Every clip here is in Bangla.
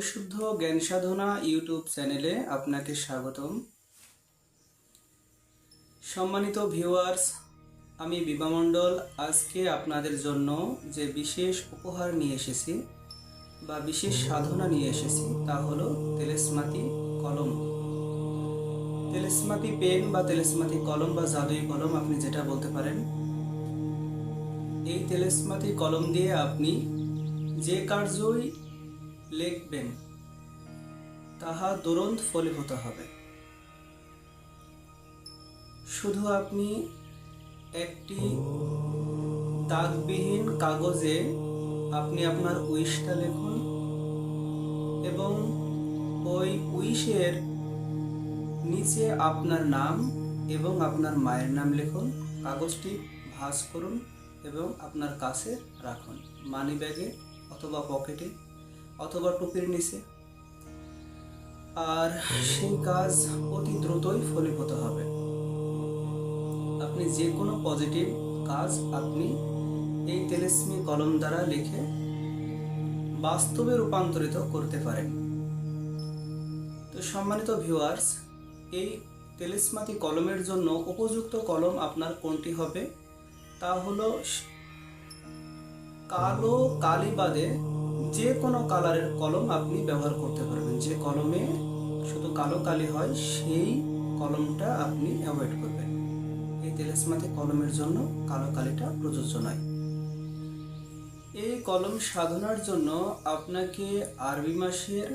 পরিশুদ্ধ জ্ঞান সাধনা ইউটিউব চ্যানেলে আপনাকে স্বাগতম। সম্মানিত ভিউয়ার্স, আমি বিবামণ্ডল আজকে আপনাদের জন্য যে বিশেষ উপহার নিয়ে এসেছি বা বিশেষ সাধনা নিয়ে এসেছি তা হলো তেলেসমাতি কলম। তেলেসমাতি পেন বা তেলেসমাতি কলম বা জাদুই কলম, আপনি যেটা বলতে পারেন। এই তেলেসমাতি কলম দিয়ে আপনি যে কার্যই লিখবেন, তাহা দুরন্ত ফলীভূত হবে। শুধু আপনি একটি দাগবিহীন কাগজে আপনি আপনার উইশটা লিখুন এবং ওই উইশের নিচে আপনার নাম এবং আপনার মায়ের নাম লিখুন, কাগজটি ভাঁজ করুন এবং আপনার কাছে রাখুন, মানি ব্যাগে অথবা পকেটে অথবা টুপির নিচে। আর সেই কাজ অতি দ্রুতই ফলীভূত হবে। আপনি যে কোনো পজিটিভ কাজ আপনি এই তেলেস্মি কলম দ্বারা লিখে বাস্তবে রূপান্তরিত করতে পারেন। তো সম্মানিত ভিউয়ার্স, এই তেলেসমাতি কলমের জন্য উপযুক্ত কলম আপনার কোনটি হবে? তা হলো কালো কালি বাদে যে কোনো কালারের কলম আপনি ব্যবহার করতে পারবেন। যে কলমে শুধু কালো কালি হয়, সেই কলমটা আপনি অ্যাভয়েড করবেন। এই তেলেসমাতি কলমের জন্য কালো কালিটা প্রযোজ্য নয়। এই কলম সাধনার জন্য আপনাকে আরবি মাসের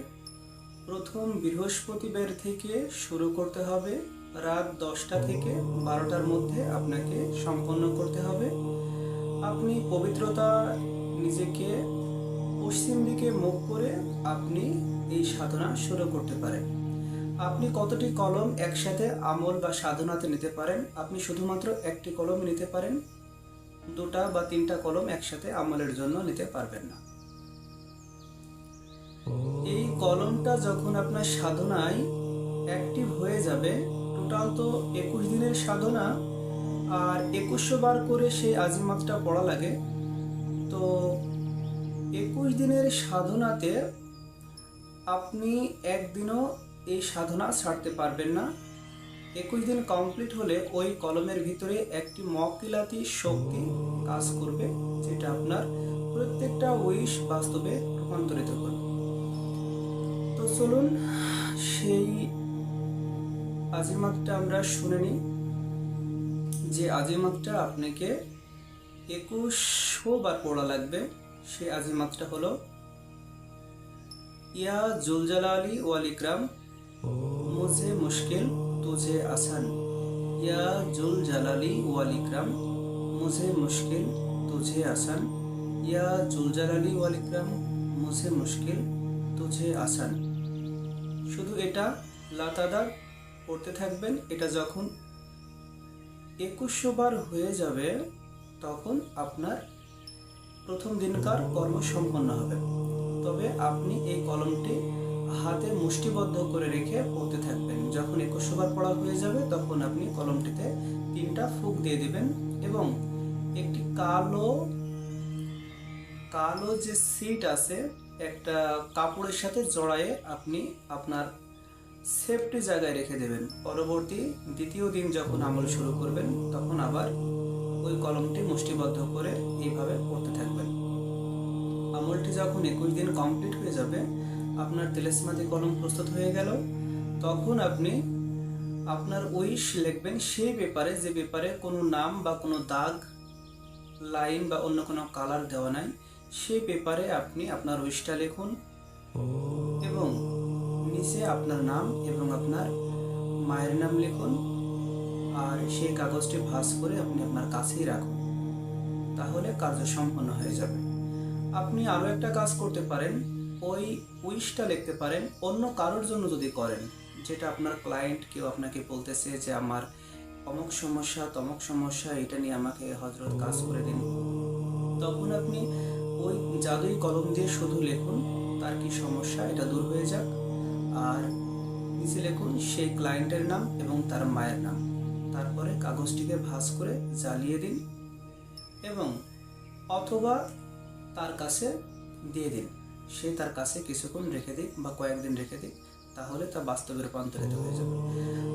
প্রথম বৃহস্পতিবার থেকে শুরু করতে হবে। রাত দশটা থেকে বারোটার মধ্যে আপনাকে সম্পন্ন করতে হবে। আপনি পবিত্রতা নিজেকে পশ্চিম দিকে মুখ করে আপনি এই সাধনা শুরু করতে পারেন। আপনি কতটি কলম একসাথে আমল বা সাধনাতে নিতে পারেন? আপনি শুধুমাত্র একটি কলম নিতে পারেন। দুটা বা তিনটা কলম একসাথে আমলের জন্য নিতে পারবেন না। এই কলমটা যখন আপনার সাধনায় অ্যাক্টিভ হয়ে যাবে টোটাল তো একুশ দিনের সাধনা, আর একুশশো বার করে সেই আজিমাতটা পড়া লাগে। তো একুশ দিনের সাধনাতে আপনি একদিনও এই সাধনা ছাড়তে পারবেন না। একুশ দিন কমপ্লিট হলে ওই কলমের ভিতরে একটি মকিলাতি শক্তি কাজ করবে, যেটা আপনার প্রত্যেকটা উইশ বাস্তবে রূপান্তরিত করবে। তো চলুন, সেই আজিমাতটা আমরা শুনে নিই যে আজিমাতটা আপনাকে একুশশো বার পড়া লাগবে। সেই আজিমাতটা হলো, ইয়া জুলজালালি ওয়াল ইকরাম, মুঝে মুশকিল, তুঝে আসান। ইয়া জুল জালালি ওয়াল ইকরাম, মুঝে মুশকিল, তুঝে আসান। ইয়া জুল জালালি ওয়াল ইকরাম, মুঝে মুশকিল, তুঝে আসান। শুধু এটা লাতাদার পড়তে থাকবেন, এটা যখন একুশশো বার হয়ে যাবে, তখন আপনার প্রথম দিনকার কর্ম সম্পন্ন হবে। তবে আপনি এই কলমটি হাতে মুষ্টিবদ্ধ করে রেখে পড়তে থাকবেন। যখন একুশশো বার পড়া হয়ে যাবে, তখন আপনি কলমটিতে তিনটা ফুক দিয়ে দেবেন এবং একটি কালো কালো যে সিট আছে, একটা কাপড়ের সাথে জড়ায়ে আপনি আপনার সেফটি জায়গায় রেখে দেবেন। পরবর্তী দ্বিতীয় দিন যখন আমল শুরু করবেন, তখন আবার ওই কলমটি মুষ্টিবদ্ধ করে এইভাবে পড়তে থাকবেন। আমলটি যখন একুশ দিন কমপ্লিট হয়ে যাবে, আপনার তেলেসমাতি কলম প্রস্তুত হয়ে গেল, তখন আপনি আপনার উইশ লিখবেন সেই পেপারে, যে পেপারে কোনো নাম বা কোনো দাগ, লাইন বা অন্য কোনো কালার দেওয়া নাই, সেই পেপারে আপনি আপনার উইশটা লিখুন এবং নিচে আপনার নাম এবং আপনার মায়ের নাম লিখুন। আর সেই কাগজটি ভাঁজ করে আপনি আপনার কাছেই রাখুন। তাহলে কার্য সম্পন্ন হয়ে যাবে। আপনি আরও একটা কাজ করতে পারেন। ওই উইশটা লিখতে পারেন। অন্য কারোর জন্য যদি করেন, যেটা আপনার ক্লায়েন্ট কেউ আপনাকে বলতেছে যে, আমার অমুক সমস্যা, তমক সমস্যা, এটা নিয়ে আমাকে হজরত কাজ করে দিন। তখন আপনি ওই জাদুই কলম দিয়ে শুধু লিখুন, তার কি সমস্যা, এটা দূর হয়ে যাক। আর নিচে লিখুন, সেই ক্লায়েন্টের নাম এবং তার মায়ের নাম। তারপরে কাগজটিকে ভাঁজ করে জ্বালিয়ে দিন এবং অথবা তার কাছে দিয়ে দিন। সে তার কাছে কিছুক্ষণ রেখে দিক বা কয়েকদিন রেখে দিক, তাহলে তা বাস্তবে রূপান্তরিত হয়ে যাবে।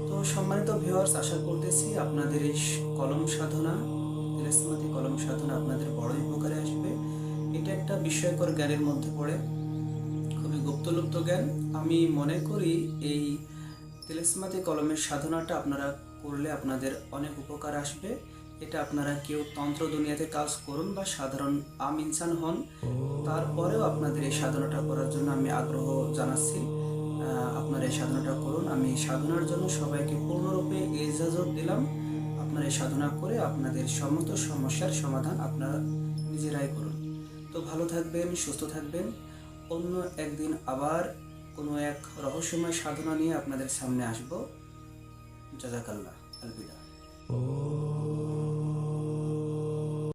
তো সম্মানিত ভিউয়ার্স আশা করতেছি আপনাদের এই কলম সাধনা তিলাসমাতি কলম সাধনা আপনাদের বড়ই উপকারে আসবে। এটা একটা বিস্ময়কর জ্ঞানের মধ্যে পড়ে। খুবই গুপ্তলুপ্ত জ্ঞান। আমি মনে করি এই তিলেসমাতি কলমের সাধনাটা আপনারা করলে আপনাদের অনেক উপকার আসবে। এটা আপনারা কেউ তন্ত্র দুনিয়াতে কাজ করুন বা সাধারণ আম ইনসান হন। তারপরেও আপনাদের এই সাধনাটা করার জন্য আমি আগ্রহ জানাচ্ছি। আপনারা এই সাধনাটা করুন। আমি সাধনার জন্য সবাইকে পূর্ণরূপে ইজাজত দিলাম। আপনারা এই সাধনা করে আপনাদের সমস্ত সমস্যার সমাধান আপনারা নিজেরাই করুন। তো ভালো থাকবেন সুস্থ থাকবেন। অন্য একদিন আবার কোনো এক রহস্যময় সাধনা নিয়ে আপনাদের সামনে আসব। जजाकल्ला अलविदा।